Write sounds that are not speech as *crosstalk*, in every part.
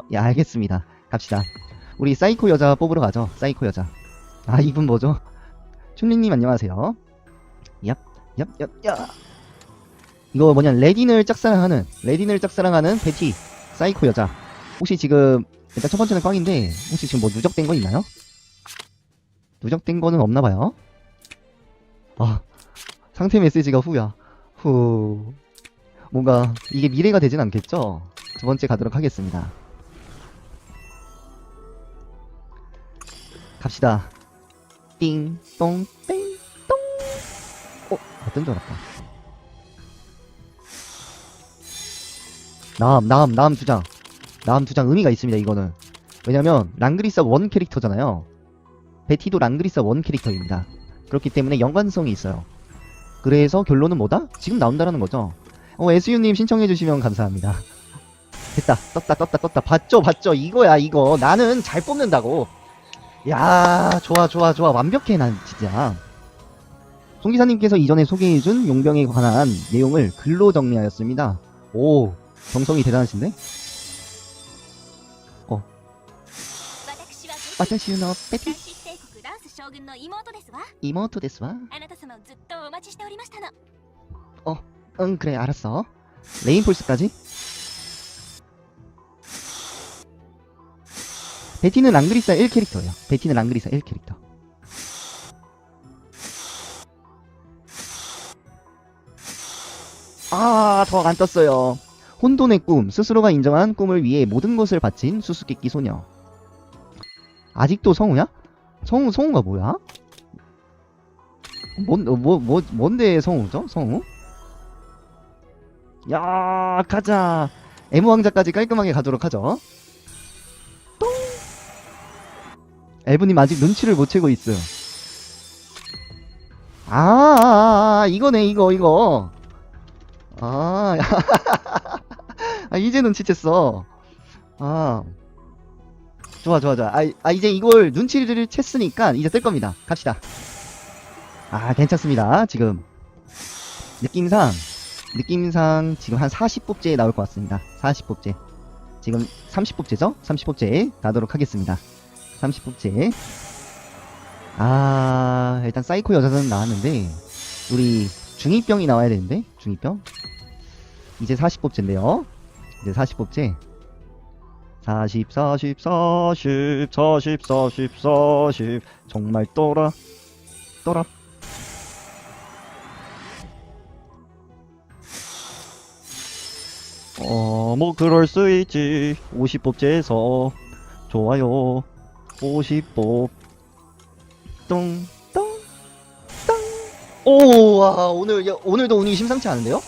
있어요? 야, 알겠습니다. 갑시다. 우리 사이코 여자 뽑으러 가죠. 사이코 여자. 아, 이분 뭐죠? 춘리님 안녕하세요. 얍, 얍, 얍, 야. 이거 뭐냐, 레딘을 짝사랑하는, 레딘을 짝사랑하는 베티, 사이코 여자. 혹시 지금, 일단 첫 번째는 꽝인데, 혹시 지금 뭐 누적된 거 있나요? 누적된 거는 없나봐요. 아, 상태 메시지가 후야. 후. 뭔가, 이게 미래가 되진 않겠죠? 두 번째 가도록 하겠습니다. 갑시다. 띵, 똥, 땡, 똥. 어, 어떤 줄 알았다. 남, 남, 남 두 장. 남 두장 의미가 있습니다, 이거는. 왜냐면, 랑그리스가 원 캐릭터잖아요. 베티도 랑그리스가 원 캐릭터입니다. 그렇기 때문에 연관성이 있어요. 그래서 결론은 뭐다? 지금 나온다라는 거죠. 어, SU님 신청해주시면 감사합니다. 됐다. 떴다, 떴다, 떴다. 봤죠, 봤죠. 이거야, 이거. 나는 잘 뽑는다고. 야 좋아 좋아 좋아. 완벽해 난 진짜. 송 기사님께서 이전에 소개해준 용병에 관한 내용을 글로 정리하였습니다. 오 정성이 대단하신데? 어. 와타시노 빼피. 이모토 데스와 어응 그래 알았어. 레인폴스까지? 베티는 랑그리사 1캐릭터예요. 베티는 랑그리사 1캐릭터. 아, 더 안 떴어요. 혼돈의 꿈, 스스로가 인정한 꿈을 위해 모든 것을 바친 수수께끼 소녀. 아직도 성우야? 성우, 성우가 뭐야? 뭔, 어, 뭐, 뭐, 뭔데 성우죠? 성우? 야, 가자. M 왕자까지 깔끔하게 가도록 하죠. 엘브님 아직 눈치를 못 채고 있어요. 아, 아, 아, 이거네, 이거, 이거. 아, *laughs* 아 이제 눈치챘어. 아, 좋아, 좋아, 좋아. 아, 아, 이제 이걸 눈치를 챘으니까 이제 뜰 겁니다. 갑시다. 아, 괜찮습니다. 지금 느낌상 느낌상 지금 한 40뽑제에 나올 것 같습니다. 40뽑제. 지금 30뽑제죠? 30뽑제 가도록 하겠습니다. 30뽑제. 아, 일단 사이코 여자는 나왔는데, 우리 중2병이 나와야 되는데, 중2병? 이제 40뽑제인데요. 이제 40뽑제. 40, 40, 40, 40, 40, 40. 정말 또라, 또라. 어, 뭐, 그럴 수 있지. 50뽑제에서. 좋아요. 50뽑. 똥, 똥, 똥. 오, 와, 오늘, 야, 오늘도 운이 심상치 않은데요?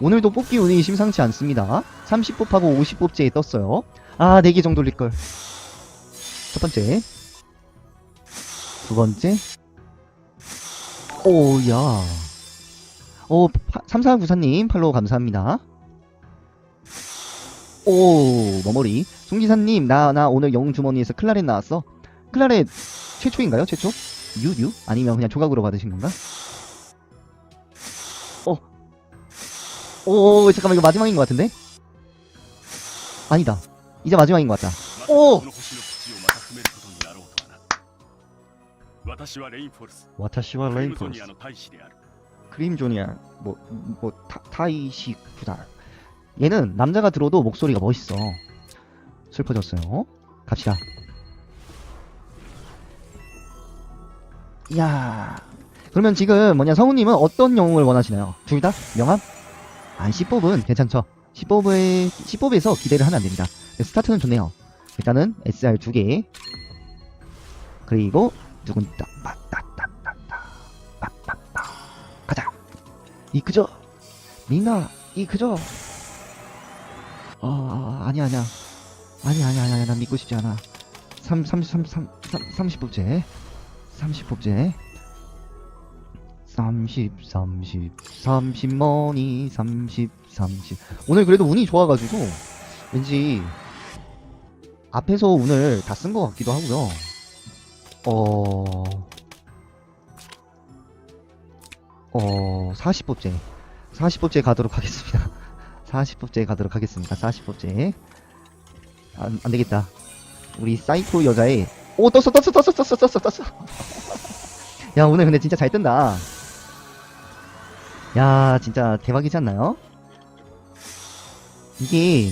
오늘도 뽑기 운이 심상치 않습니다. 30뽑하고 50뽑제에 떴어요. 아, 4개 정도 올릴 걸. 첫 번째. 두 번째. 오, 야. 오, 3494님 팔로우 감사합니다. 오 머머리 송지사님 나 나 오늘 영웅주머니에서 클라렛 나왔어 클라렛 최초인가요 최초? 유유? 아니면 그냥 조각으로 받으신 건가? 어. 오 잠깐만 이거 마지막인 것 같은데? 아니다 이제 마지막인 것 같다 오! 와타시와 레인포스 크림 존이야. 뭐뭐 타이시 구달 얘는 남자가 들어도 목소리가 멋있어. 슬퍼졌어요. 갑시다. 이야. 그러면 지금 뭐냐, 성우님은 어떤 영웅을 원하시나요? 둘 다? 명함? 아, 10뽑은 괜찮죠? 10뽑에, 10뽑에서 기대를 하면 안 됩니다. 네, 스타트는 좋네요. 일단은 SR 두 개. 그리고, 누군다, 빠따따따따, 빠따따. 가자. 이 그저, 민나, 이 그저. 어, 아니야, 아니야. 아니야, 아니야, 아니야, 난 믿고 싶지 않아. 3, 3, 3, 3, 3, 30뽑제. 30뽑제. 30, 30, 30 머니, 30, 30. 오늘 그래도 운이 좋아가지고, 왠지, 앞에서 운을 다 쓴 것 같기도 하고요. 어, 어, 40뽑제. 40뽑제 가도록 하겠습니다. 40법제 가도록 하겠습니다. 40법제. 안, 안 되겠다. 우리 사이코 여자의 오 떴어 떴어 떴어 떴어 떴어 떴어 *laughs* 야 오늘 근데 진짜 잘 뜬다. 야 진짜 대박이지 않나요? 이게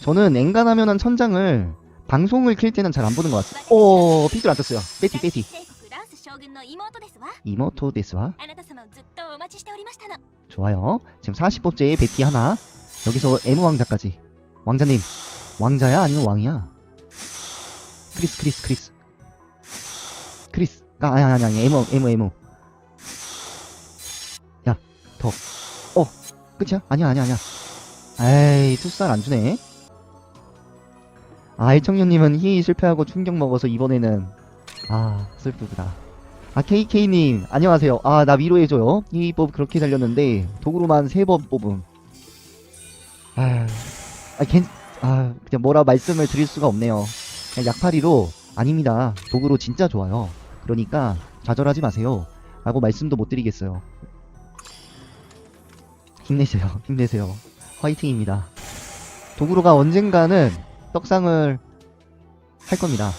저는 엔간하면은 천장을 방송을 킬 때는 잘 안 보는 것 같아요 오 피줄 안 떴어요. 빼티 빼티 이모토 데스와? 좋아요. 지금 40법제에 베티 하나. 여기서 M 왕자까지. 왕자님, 왕자야 아니면 왕이야? 크리스, 크리스, 크리스. 크리스. 아, 아니, 아니, 아니, M, M, M. 야, 더. 어, 끝이야? 아니야, 아니야, 아니야. 에이, 투스tar 안 주네. 아, 일청년님은 희희 실패하고 충격 먹어서 이번에는 아, 슬프구나. 아, KK님, 안녕하세요. 아, 나 위로해줘요. 이법 그렇게 달렸는데, 도구로만 세 번 뽑음. 아, 아, 괜, 아, 그냥 뭐라 말씀을 드릴 수가 없네요. 그냥 약파리로, 아닙니다. 도구로 진짜 좋아요. 그러니까, 좌절하지 마세요. 라고 말씀도 못 드리겠어요. 힘내세요. *laughs* 힘내세요. 화이팅입니다. 도구로가 언젠가는 떡상을 할 겁니다.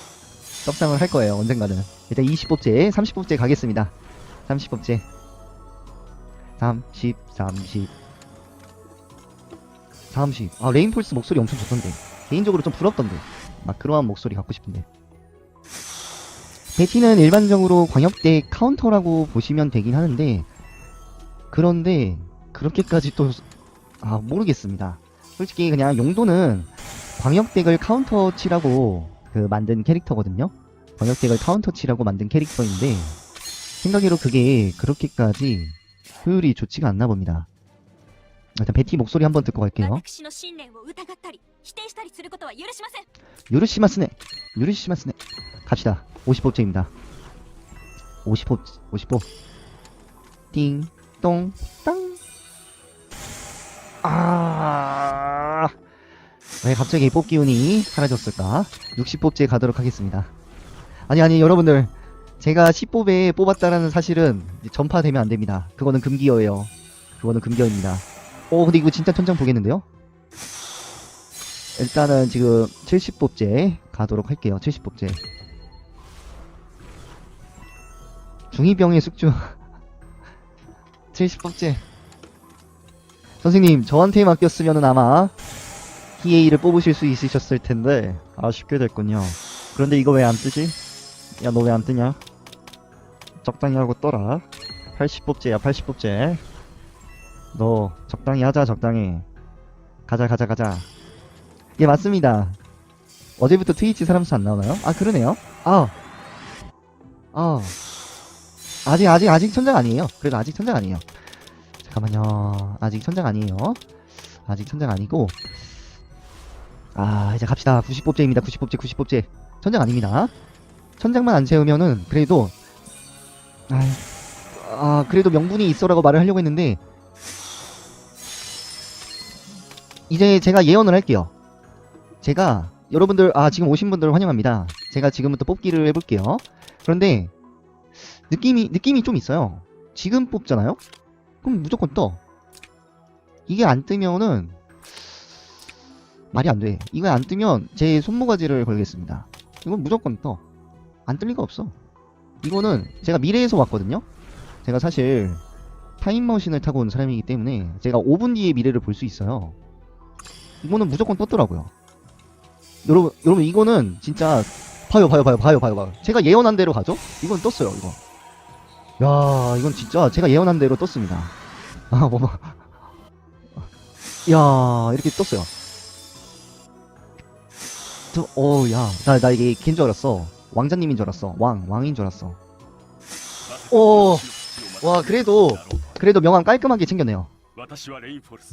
떡상을 할 거예요. 언젠가는. 일단 20법제, 30법제 가겠습니다. 30법제. 30, 30. 30. 아, 레인폴스 목소리 엄청 좋던데. 개인적으로 좀 부럽던데. 막 그러한 목소리 갖고 싶은데. 베티는 일반적으로 광역대 카운터라고 보시면 되긴 하는데, 그런데, 그렇게까지 또, 아, 모르겠습니다. 솔직히 그냥 용도는 광역덱을 카운터 치라고 그 만든 캐릭터거든요. 번역덱을 카운터 치라고 만든 캐릭터인데 생각으로 그게 그렇게까지 효율이 좋지가 않나 봅니다. 일단 베티 목소리 한번 듣고 갈게요. 유르시마스네. 유르시마스네. 갑시다. 50법제입니다. 50법 50법. 띵, 똥, 땅. 아. 왜 갑자기 뽑기운이 사라졌을까? 60법제 가도록 하겠습니다. 아니 아니 여러분들 제가 10법에 뽑았다라는 사실은 전파되면 안 됩니다. 그거는 금기어예요. 그거는 금기어입니다. 오, 근데 이거 진짜 천장 보겠는데요? 일단은 지금 70법제 가도록 할게요. 70법제. 중이병의 숙주. *laughs* 70법제. 선생님, 저한테 맡겼으면 아마 TA를 뽑으실 수 있으셨을 텐데 아쉽게 됐군요. 그런데 이거 왜 안 뜨지? 야, 너 왜 안 뜨냐? 적당히 하고 떠라. 80법제야, 80법제. 너 적당히 하자, 적당히. 가자, 가자, 가자. 예, 맞습니다. 어제부터 트위치 사람 수 안 나오나요? 아, 그러네요. 아. 아. 아직, 아직, 아직 천장 아니에요. 그래도 아직 천장 아니에요. 잠깐만요. 아직 천장 아니에요. 아직 천장 아니고. 아, 이제 갑시다. 90법제입니다. 90법제, 90법제. 천장 아닙니다. 천장만 안 채우면은, 그래도, 아, 아, 그래도 명분이 있어라고 말을 하려고 했는데, 이제 제가 예언을 할게요. 제가 여러분들 아 지금 오신 분들 환영합니다. 제가 지금부터 뽑기를 해볼게요. 그런데 느낌이 느낌이 좀 있어요. 지금 뽑잖아요. 그럼 무조건 떠. 이게 안 뜨면은 말이 안 돼. 이거 안 뜨면 제 손모가지를 걸겠습니다. 이건 무조건 떠. 안 뜰 리가 없어. 이거는 제가 미래에서 왔거든요. 제가 사실 타임머신을 타고 온 사람이기 때문에 제가 5분 뒤에 미래를 볼 수 있어요. 이거는 무조건 떴더라고요. 여러분, 여러분 이거는 진짜 봐요, 봐요, 봐요, 봐요, 봐요, 봐요. 제가 예언한 대로 가죠? 이건 떴어요, 이거. 야, 이건 진짜 제가 예언한 대로 떴습니다. 아, 뭐, 야, 이렇게 떴어요. 저, 어, 야, 나, 나 이게 긴줄 알았어. 왕자님인 줄 알았어. 왕, 왕인 줄 알았어. 오, 와, 그래도, 그래도 명함 깔끔하게 챙겼네요.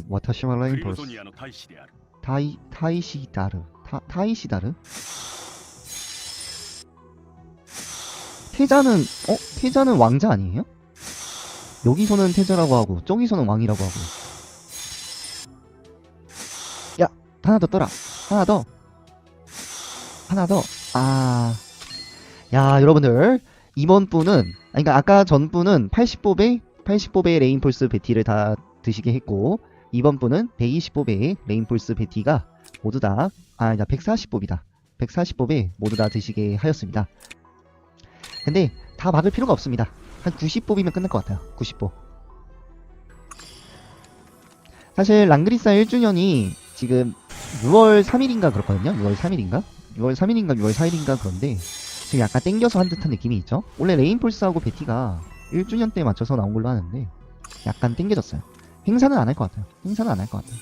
와, 다시 말 레인퍼스. 타이 타이시다르 타, 타이시다르? 태자는 어? 태자는 왕자 아니에요? 여기서는 태자라고 하고 저기서는 왕이라고 하고. 야 하나 더 떠라. 하나 더. 하나 더아. 야 여러분들. 이번 분은 그러니까 아까 전 분은 80보배 80보배 레인폴스 배티를 다 드시게 했고 이번 분은 120뽑에 레인폴스 베티가 모두 다, 아, 140뽑이다. 140뽑에 모두 다 드시게 하였습니다. 근데 다 막을 필요가 없습니다. 한 90뽑이면 끝날 것 같아요. 90뽑. 사실 랑그리사 1주년이 지금 6월 3일인가 그렇거든요. 6월 3일인가? 6월 3일인가 6월 4일인가 그런데 지금 약간 땡겨서 한 듯한 느낌이 있죠. 원래 레인폴스하고 베티가 1주년 때 맞춰서 나온 걸로 아는데 약간 땡겨졌어요. 행사는 안 할 것 같아요. 행사는 안 할 것 같아요.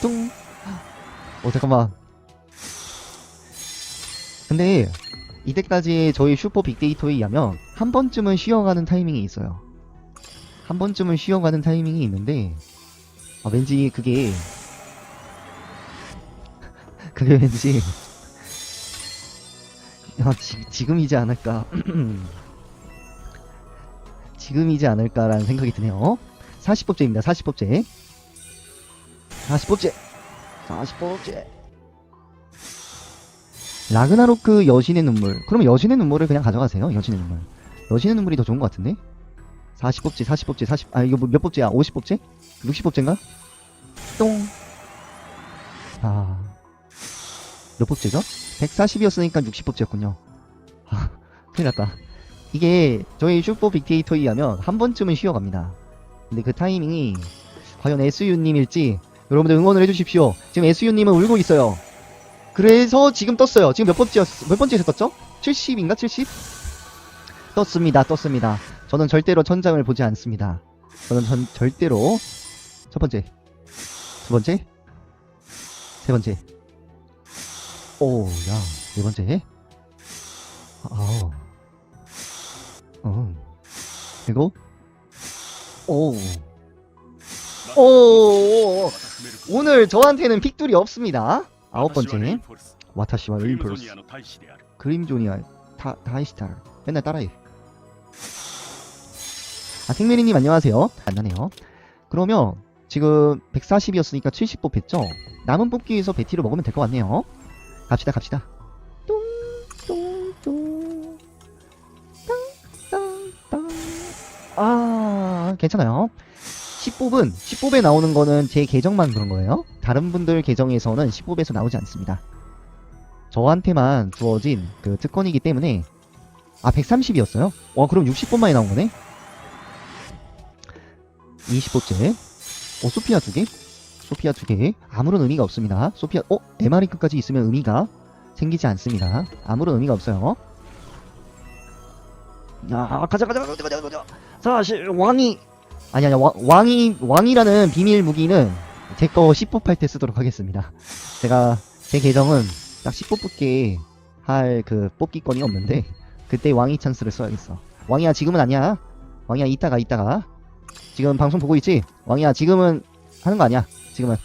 뚱. 어 잠깐만. 근데 이때까지 저희 슈퍼 빅데이터에 의하면 한 번쯤은 쉬어가는 타이밍이 있어요. 한 번쯤은 쉬어가는 타이밍이 있는데 아, 왠지 그게 *laughs* 그게 왠지 야, 지, 지금이지 않을까 *clears throat* 지금이지 않을까라는 생각이 드네요 40법제입니다 40법제 40법제 40법제 라그나로크 여신의 눈물 그러면 여신의 눈물을 그냥 가져가세요 여신의 눈물 여신의 눈물이 더 좋은 것 같은데 40법제 40법제 40 아 이거 뭐몇 법제야 50법제? 60법제인가? 똥. 아. 몇 법제죠? 140이었으니까 60법제였군요. 아, 큰일 났다. 이게 저희 슈퍼 빅데이터에 의하면 한 번쯤은 쉬어갑니다. 근데 그 타이밍이 과연 SU님일지 여러분들 응원을 해주십시오. 지금 SU님은 울고 있어요. 그래서 지금 떴어요. 지금 몇 번째였, 몇 번째에서 떴죠? 70인가? 70? 떴습니다. 떴습니다. 저는 절대로 천장을 보지 않습니다. 저는 전, 절대로 첫 번째, 두 번째, 세 번째. 오, 야, 네 번째. 아우. 어. 그리고, 오우. 오. 오늘 저한테는 픽돌이 없습니다. 아홉 번째는 와타시와 레인포스 그림존이야 다 다이스타. 맨날 따라해. 아 생메리님 안녕하세요. 안 나네요. 그러면 지금 140이었으니까 70 뽑혔죠? 남은 뽑기에서 배티를 먹으면 될 것 같네요. 갑시다 갑시다. 아 괜찮아요. 10뽑은 10뽑에 나오는 거는 제 계정만 그런 거예요. 다른 분들 계정에서는 10뽑에서 나오지 않습니다. 저한테만 주어진 그 특권이기 때문에 아 130이었어요? 와 그럼 60번 만에 나온 거네? 20번째. 어 소피아 두개? 소피아 두개. 아무런 의미가 없습니다. 소피아 어? MR이끝까지 있으면 의미가 생기지 않습니다. 아무런 의미가 없어요. 야 가자 가자 가자 가자 가자 사실 왕이 아니 아니 왕, 왕이 왕이라는 비밀 무기는 제 거 10법 할때 쓰도록 하겠습니다. 제가 제 계정은 딱 10법 뽑게 할그 뽑기권이 없는데 그때 왕이 찬스를 써야겠어. 왕이야 지금은 아니야. 왕이야 이따가 이따가. 지금 방송 보고 있지? 왕이야 지금은 하는 거 아니야? 지금은.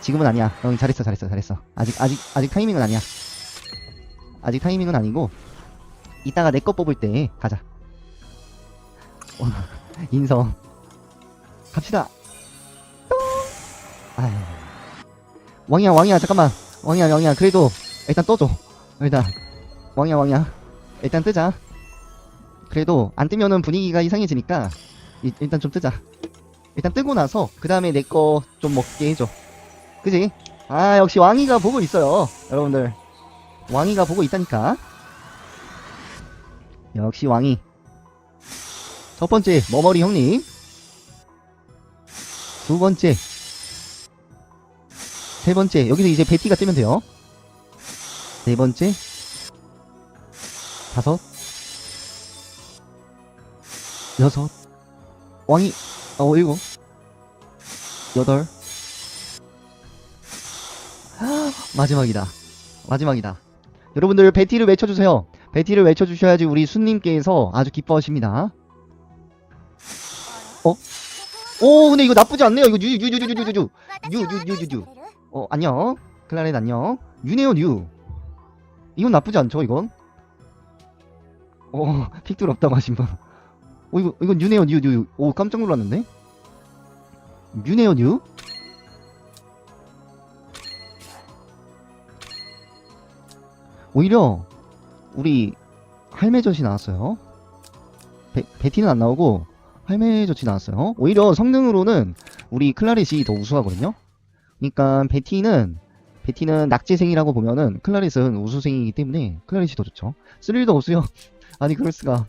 지금은 아니야. 응 잘했어 잘했어 잘했어. 아직 아직 아직 타이밍은 아니야. 아직 타이밍은 아니고 이따가 내 거 뽑을 때 가자. 어, *laughs* 인성. 갑시다. 똥. 아휴. 왕이야 왕이야 잠깐만. 왕이야 왕이야 그래도 일단 떠줘. 일단. 왕이야 왕이야. 일단 뜨자. 그래도 안 뜨면은 분위기가 이상해지니까 이- 일단 좀 뜨자. 일단 뜨고 나서 그 다음에 내 거 좀 먹게 해줘. 그지? 아 역시 왕이가 보고 있어요 여러분들. 왕이가 보고 있다니까. 역시 왕이 첫 번째 머머리 형님. 두 번째. 세 번째. 여기서 이제 베티가 뜨면 돼요. 네 번째. 다섯. 여섯. 왕이 어 일곱. 여덟. 마지막이다. 마지막이다. 여러분들 베티를 외쳐주세요. 베티를 외쳐주셔야지 우리 순님께서 아주 기뻐하십니다 어? 오 근데 이거 나쁘지 않네요. 이거 유유유유유유유. 유유유유유. 어 안녕. 클라렌 안녕. 유네요 유 이건 나쁘지 않죠 이건? 어 *laughs* 픽돌 없다고 하신 분어 이거 이건 유네요 유유오 깜짝 놀랐는데? 유네요 유 오히려 우리 할매젓이 나왔어요. 베, 베티는 안 나오고 할매젖이 나왔어요 오히려 성능으로는 우리 클라렛이 더 우수하거든요 그러니까 베티는 베티는 낙제생이라고 보면은 클라릿은 우수생이기 때문에 클라릿이 더 좋죠. 스릴도 없어요. *laughs* 아니 그럴 수가.